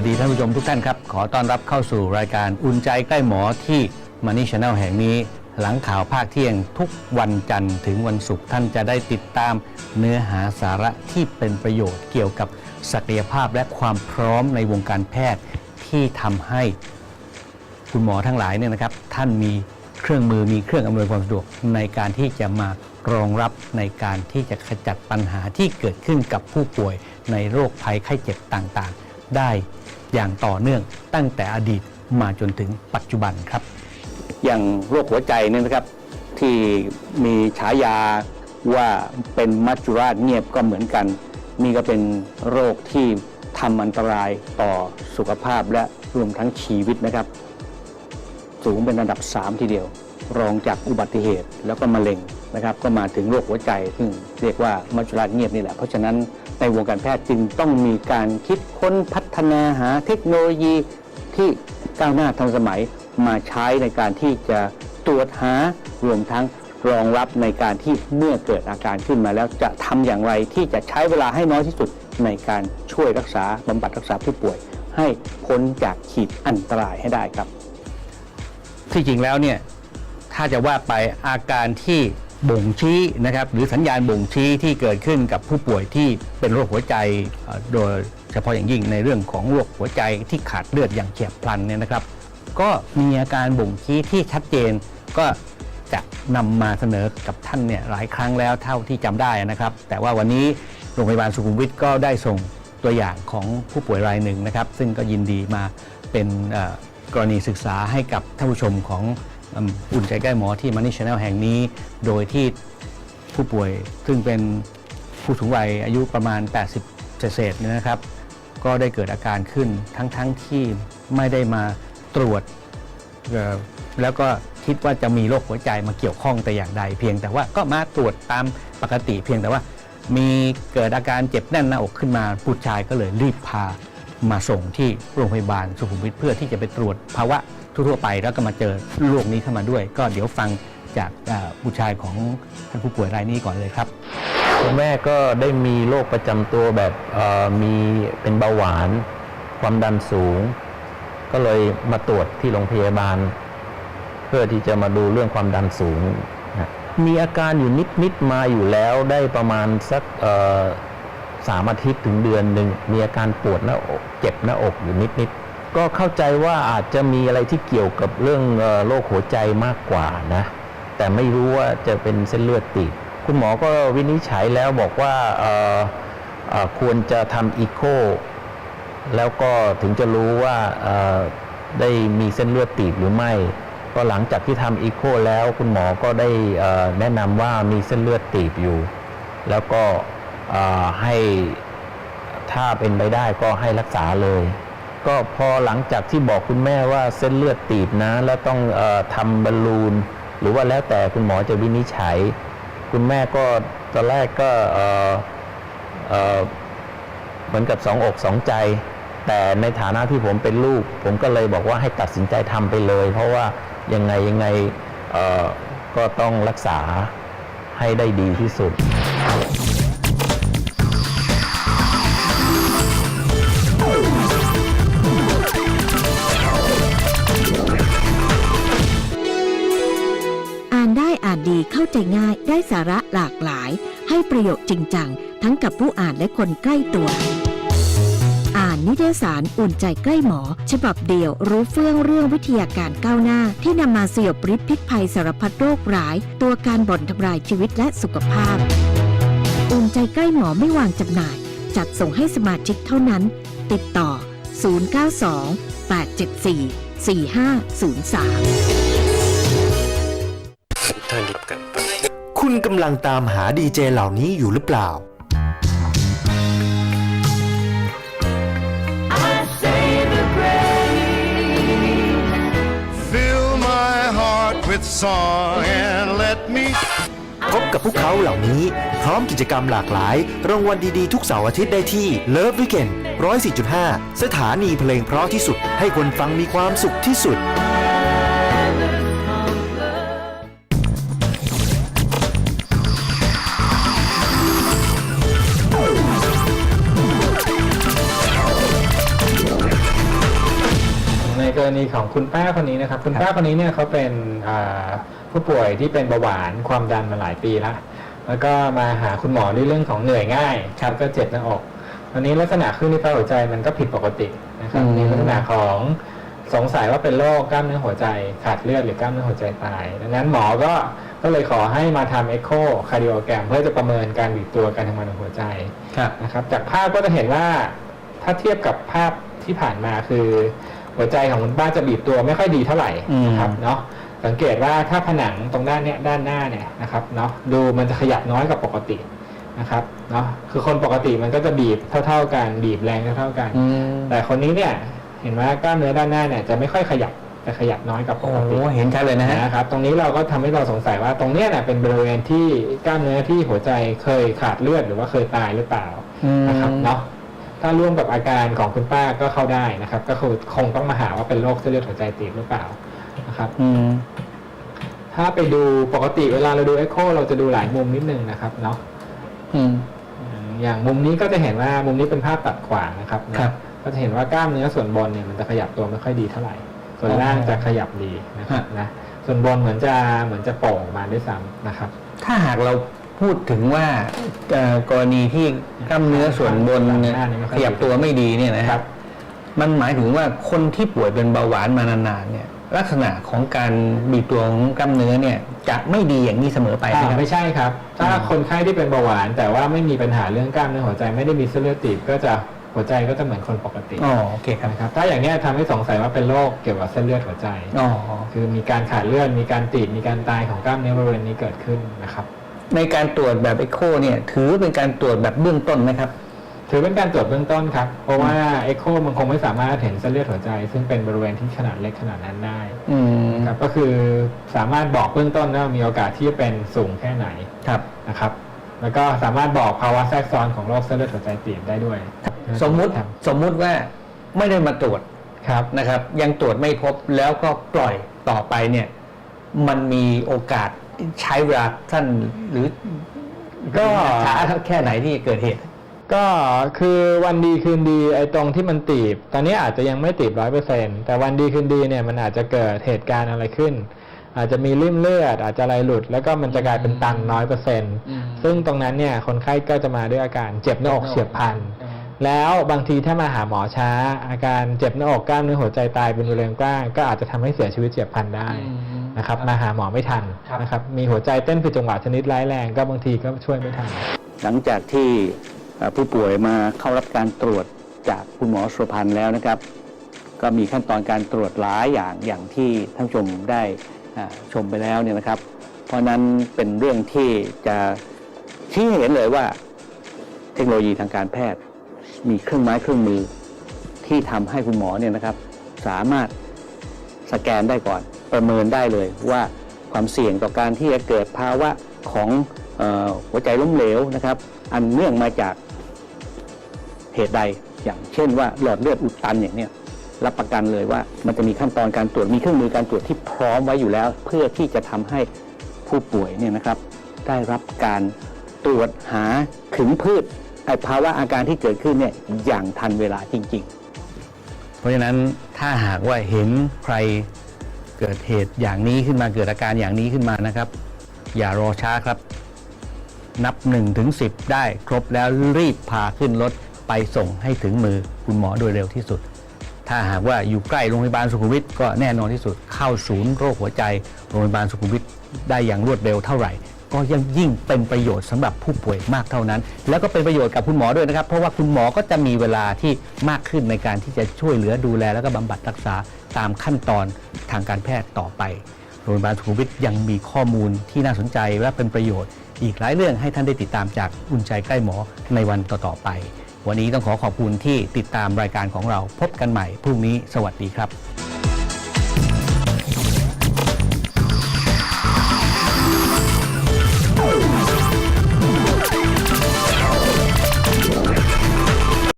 วัสดีท่านผู้ชมทุกท่านครับ ขอต้อนรับเข้าสู่รายการอุ่นใจใกล้หมอที่มานี่ชแนลแห่งนี้ หลังข่าวภาคเที่ยงทุกวันจันทร์ถึงวันศุกร์ท่านจะได้ติดตามเนื้อหาสาระที่เป็นประโยชน์เกี่ยวกับศักยภาพและความพร้อมในวงการแพทย์ที่ทำให้คุณหมอทั้งหลายเนี่ยนะครับ ท่านมีเครื่องมือมีเครื่องอำนวยความสะดวกในการที่จะมารองรับในการที่จะขจัดปัญหาที่เกิดขึ้นกับผู้ป่วยในโรคภัยไข้เจ็บต่างๆ ได้ อย่างต่อเนื่องตั้งแต่อดีตมาจนถึงปัจจุบันครับ อย่างโรคหัวใจเนี่ยนะครับ ที่มีฉายาว่าเป็นมัจจุราชเงียบก็เหมือนกัน นี่ก็เป็นโรคที่ทำอันตรายต่อสุขภาพและรวมทั้งชีวิตนะครับ สูงเป็นอันดับ 3 ทีเดียว รองจากอุบัติเหตุแล้วก็มะเร็งนะครับ ก็มาถึงโรคหัวใจซึ่งเรียกว่ามัจจุราชเงียบนี่แหละเพราะฉะนั้น ในวงการแพทย์จึงต้องมีการคิดค้นพัฒนาหาเทคโนโลยีที่ก้าวหน้าทันสมัยมาใช้ในการที่จะตรวจหารวมทั้งรองรับในการที่เมื่อเกิดอาการขึ้นมาแล้วจะทำอย่างไรที่จะใช้เวลาให้น้อยที่สุดในการช่วยรักษาบำบัดรักษาผู้ป่วย ให้พ้นจากขีดอันตรายให้ได้ครับ ที่จริงแล้วเนี่ยถ้าจะว่าไปอาการที่ บ่งชี้นะครับหรือสัญญาณบ่งชี้ที่เกิดขึ้นกับผู้ป่วยที่เป็นโรคหัวใจ โดยเฉพาะอย่างยิ่งในเรื่องของโรคหัวใจที่ขาดเลือดอย่างเฉียบพลันเนี่ยนะครับ ก็มีอาการบ่งชี้ที่ชัดเจน ก็จะนำมาเสนอกับท่านเนี่ยหลายครั้งแล้วเท่าที่จำได้นะครับ แต่ว่าวันนี้โรงพยาบาลสุขุมวิทก็ได้ส่งตัวอย่างของผู้ป่วยรายหนึ่งนะครับ ซึ่งก็ยินดีมาเป็นกรณีศึกษาให้กับท่านผู้ชมของ อุ่นใจใกล้หมอที่มันนี่ชาแนลแห่งนี้ โดยที่ผู้ป่วยซึ่งเป็นผู้สูงวัยอายุประมาณ 80 เศษเนี่ยนะครับ ก็ได้เกิดอาการขึ้นทั้งๆทที่ไม่ได้มาตรวจ แล้วก็คิดว่าจะมีโรคหัวใจมาเกี่ยวข้องแต่อย่างใด เพียงแต่ว่าก็มาตรวจตามปกติ เพียงแต่ว่ามีเกิดอาการเจ็บแน่นหน้าอกขึ้นมาผู้ชายก็เลยรีบพามาส่งที่โรงพยาบาลสุขุมวิทเพื่อที่จะไปตรวจภาวะ ทั่วๆไปแล้วก็มาเจอโรคนี้เข้ามาด้วย ก็เดี๋ยวฟังจากเอ่อผู้ชายของท่านผู้ป่วยรายนี้ก่อนเลยครับคุณแม่ก็ได้มีโรคประจำตัวแบบมีเป็นเบาหวาน ความดันสูง ก็เลยมาตรวจที่โรงพยาบาล เพื่อที่จะมาดูเรื่องความดันสูง มีอาการอยู่นิดๆมาอยู่แล้วได้ประมาณสักสามอาทิตย์ถึงเดือนหนึ่งมีอาการปวดหน้าอกเจ็บหน้าอกอยู่นิดๆ ก็เข้าใจว่าอาจจะมีอะไรที่เกี่ยวกับเรื่องโรคหัวใจมากกว่านะ แต่ไม่รู้ว่าจะเป็นเส้นเลือดตีบคุณหมอก็วินิจฉัยแล้วบอกว่าควรจะทำอีโคแล้วก็ถึงจะรู้ว่าได้มีเส้นเลือดตีบหรือไม่ก็หลังจากที่ทำอีโคแล้วคุณหมอก็ได้แนะนำว่ามีเส้นเลือดตีบอยู่ แล้วก็ให้ถ้าเป็นไปได้ก็ให้รักษาเลย ก็พอหลังจากที่บอกคุณแม่ว่าเส้นเลือดตีบนะ แล้วต้องอทำบอลลูน หรือว่าแล้วแต่คุณหมอจะวินิจฉัย คุณแม่ก็ตอนแรกก็เหมือนกับสองอกสองใจ แต่ในฐานะที่ผมเป็นลูก ผมก็เลยบอกว่าให้ตัดสินใจทำไปเลย เพราะว่ายังไงยังไงก็ต้องรักษาให้ได้ดีที่สุด อ่านได้อ่านดีเข้าใจง่ายได้สาระหลากหลาย ให้ประโยชน์จริงจัง ทั้งกับผู้อ่านและคนใกล้ตัว อ่านนิตยสารอุ่นใจใกล้หมอ ฉบับเดียวรู้เฟื่องเรื่องวิทยาการก้าวหน้า ที่นำมาสยบริษพิษภัยสารพัดโรคร้าย ตัวการบ่อนทำลายชีวิตและสุขภาพ อุ่นใจใกล้หมอไม่วางจำหน่าย จัดส่งให้สมาชิกเท่านั้น ติดต่อ 092 874 4503 คุณกำลังตามหาดีเจเหล่านี้อยู่หรือเปล่า Fill my heart with song and let me พบกับพวกเขาเหล่านี้ พร้อมกิจกรรมหลากหลาย รางวัลดีๆ ทุกเสาร์อาทิตย์ได้ที่ Love Weekend 104.5 สถานีเพลงเพราะที่สุด ให้คนฟังมีความสุขที่สุด ณีของคุณป้าคนนี้นะครับคุณป้าคนนี้เนี่ยเขาเป็นอ่าผู้ป่วยที่เป็นเบาหวานความดันมาหลายปีแล้วแล้วก็มาหาคุณหมอด้วยเรื่องของเหนื่อยง่ายครับก็เจ็บหน้าอกวันนี้ลักษณะคลื่นที่ฟ้าหัวใจมันก็ผิดปกตินะครับอืมในลักษณะของสงสัยว่าเป็นโรคกล้ามเนื้อหัวใจขาดเลือดหรือกล้ามเนื้อหัวใจตายดังนั้นหมอก็ก็เลยขอให้มาทำเอ็กโคคาร์ดิโอแกรมเพื่อจะประเมินการบีบตัวการทำงานของหัวใจครับนะครับ จากภาพก็จะเห็นว่าถ้าเทียบกับภาพที่ผ่านมาคือ หัวใจของคุณป้าจะบีบตัวไม่ค่อยดีเท่าไหร่อืมนะครับเนาะสังเกตว่าถ้าผนังตรงด้านเนี้ยด้านหน้าเนี่ยนะครับเนาะดูมันจะขยับน้อยกว่าปกตินะครับเนาะคือคนปกติมันก็จะบีบเท่า ๆกันบีบแรงเท่าๆกันอืมแต่คนนี้เนี่ยเห็นว่ากล้ามเนื้อด้านหน้าเนี่ยจะไม่ค่อยขยับจะขยับน้อยกว่าปโอ้กโหติเห็นชัดเลยนะฮะนะครับ ตรงนี้เราก็ทำให้เราสงสัยว่าตรงเนี้ยเนี่ยเป็นบริเวณที่กล้ามเนื้อที่หัวใจเคยขาดเลือดหรือว่าเคยตายหรือเปล่าอืมนะครับเนาะ ถ้าร่วมกับอาการของคุณป้าก็เข้าได้นะครับ ก็คือคงต้องมาหาว่าเป็นโรคเส้นเลือดหัวใจตีบหรือเปล่านะครับอืมถ้าไปดูปกติเวลาเราดูเอ็กโคเราจะดูหลายมุมนิดนึงนะครับเนาะอืมอย่างมุมนี้ก็จะเห็นว่ามุมนี้เป็นภาพตัดขวางนะครับนะครับ ก็จะเห็นว่ากล้ามเนื้อส่วนบนเนี่ยมันจะขยับตัวไม่ค่อยดีเท่าไหร่ ส่วนล่างจะขยับดีนะครับนะส่วนบนเหมือนจะเหมือนจะโป่งออกมาด้วยซ้ำนะครับ ถ้าหากเรา พูดถึงว่าเอ่อกรณีที่กล้ามเนื้อส่วนบนเนี่ยหน้านี่ไม่ค่ขอยดียับตัวไม่ดีเนี่ยนะคครัรับบมันหมายถึงว่าคนที่ป่วยเป็นเบาหวานมานานๆเนี่ย ลักษณะของการบีบตัวของกล้ามเนื้อเนี่ย จะไม่ดีอย่างนี้เสมอไปอ่านะครับไม่ใช่ครับ ถ้าคนไข้ที่เป็นเบาหวาน แต่ว่าไม่มีปัญหาเรื่องกล้ามเนื้อหัวใจไม่ได้มีเส้นเลือดตีบก็จะหัวใจก็จะเหมือนคนปกติอ๋อโอเคครับนะครับถ้าอย่างนี้ยทำให้สงสัยว่าเป็นโรคเกี่ยวกับเส้นเลือดหัวใจอ๋อคือมีการขาดเลือดมีการตีบมีการตายของกล้ามเนื้อบริเวณนี้เกิดขึ้นนะครับ ในการตรวจแบบเอ็กโคเนี่ย ถือเป็นการตรวจแบบเบื้องต้นไหมครับ ถือเป็นการตรวจเบื้องต้นครับ เพราะว่าเอ็กโคมันคงไม่สามารถเห็นเส้นเลือดหัวใจ ซึ่งเป็นบริเวณที่ขนาดเล็กขนาดนั้นได้อืมครับก็คือสามารถบอกเบื้องต้นว่ามีโอกาสที่จะเป็นสูงแค่ไหนครับนะครับ แล้วก็สามารถบอกภาวะแทรกซ้อนของโรคเส้นเลือดหัวใจตีบได้ด้วยสมมุติครับสมมุติว่าไม่ได้มาตรวจครับ นะครับ ยังตรวจไม่พบแล้วก็ปล่อยต่อไปเนี่ย มันมีโอกาส ใช้เวลาสั้นหรือก็ ช้าแค่ไหนที่จะเกิดเหตุ ก็คือวันดีคืนดีไอ้ตรงที่มันตีบ ตอนนี้อาจจะยังไม่ตีบร้อยเปอร์เซ็นแต่วันดีคืนดีเนี่ยมันอาจจะเกิดเหตุการณ์อะไรขึ้น อาจจะมีริ่มเลือด อาจจะอะไรหลุด แล้วก็มันจะกลายเป็นตันน้อยเปอร์เซ็นต์อืมซึ่งตรงนั้นเนี่ยคนไข้ก็จะมาด้วยอาการเจ็บหน้าอกเฉียบพลันแล้วบางทีถ้ามาหาหมอช้า อาการเจ็บหน้าอกกล้ามเนื้อหัวใจตายเป็นบริเวณกว้างก็อาจจะทำให้เสียชีวิตเฉียบพลันได้ นะครับมาหาหมอไม่ทันนะครับมีหัวใจเต้นผิดจังหวะชนิดร้ายแรงก็บางทีก็ช่วยไม่ทัน หลังจากที่เอ่อผู้ป่วยมาเข้ารับการตรวจจากคุณหมอสุรพันธ์แล้วนะครับ ก็มีขั้นตอนการตรวจหลายอย่างอย่างที่ท่านผู้ชมได้อ่าชมไปแล้วเนี่ยนะครับ เพราะนั้นเป็นเรื่องที่จะชี้ให้เห็นเลยว่า เทคโนโลยีทางการแพทย์ มีเครื่องไม้เครื่องมือที่ทำให้คุณหมอเนี่ยนะครับ สามารถสแกนได้ก่อน ประเมินได้เลยว่าความเสี่ยงต่อการที่จะเกิดภาวะของหัวใจล้มเหลวนะครับ อันเนื่องมาจากเหตุใดอย่างเช่นว่าหลอดเลือดอุดตันอย่างเนี้ยรับประกันเลยว่ามันจะมีขั้นตอนการตรวจมีเครื่องมือการตรวจที่พร้อมไว้อยู่แล้ว เพื่อที่จะทำให้ผู้ป่วยเนี่ยนะครับ ได้รับการตรวจหาถึงพืชไอภาวะอาการที่เกิดขึ้นเนี่ยอย่างทันเวลาจริง ๆ เพราะฉะนั้นถ้าหากว่าเห็นใคร เกิดเหตุอย่างนี้ขึ้นมาเกิดอาการอย่างนี้ขึ้นมานะครับ อย่ารอช้าครับ นับ1ถึง10 ได้ครบแล้วรีบพาขึ้นรถไปส่งให้ถึงมือคุณหมอโดยเร็วที่สุด ถ้าหากว่าอยู่ใกล้โรงพยาบาลสุขุมวิทก็แน่นอนที่สุด เข้าศูนย์โรคหัวใจโรงพยาบาลสุขุมวิทได้อย่างรวดเร็วเท่าไหร่ ก็ยังยิ่งเป็นประโยชน์สำหรับผู้ป่วยมากเท่านั้น แล้วก็เป็นประโยชน์กับคุณหมอด้วยนะครับ เพราะว่าคุณหมอก็จะมีเวลาที่มากขึ้นในการที่จะช่วยเหลือดูแล แล้วก็บำบัดรักษาตามขั้นตอนทางการแพทย์ต่อไป โรงพยาบาลสุขุมวิทยังมีข้อมูลที่น่าสนใจและเป็นประโยชน์ อีกหลายเรื่องให้ท่านได้ติดตามจากอุ่นใจใกล้หมอในวันต่อๆไป วันนี้ต้องขอขอบคุณที่ติดตามรายการของเราพบกันใหม่พรุ่งนี้สวัสดีครับ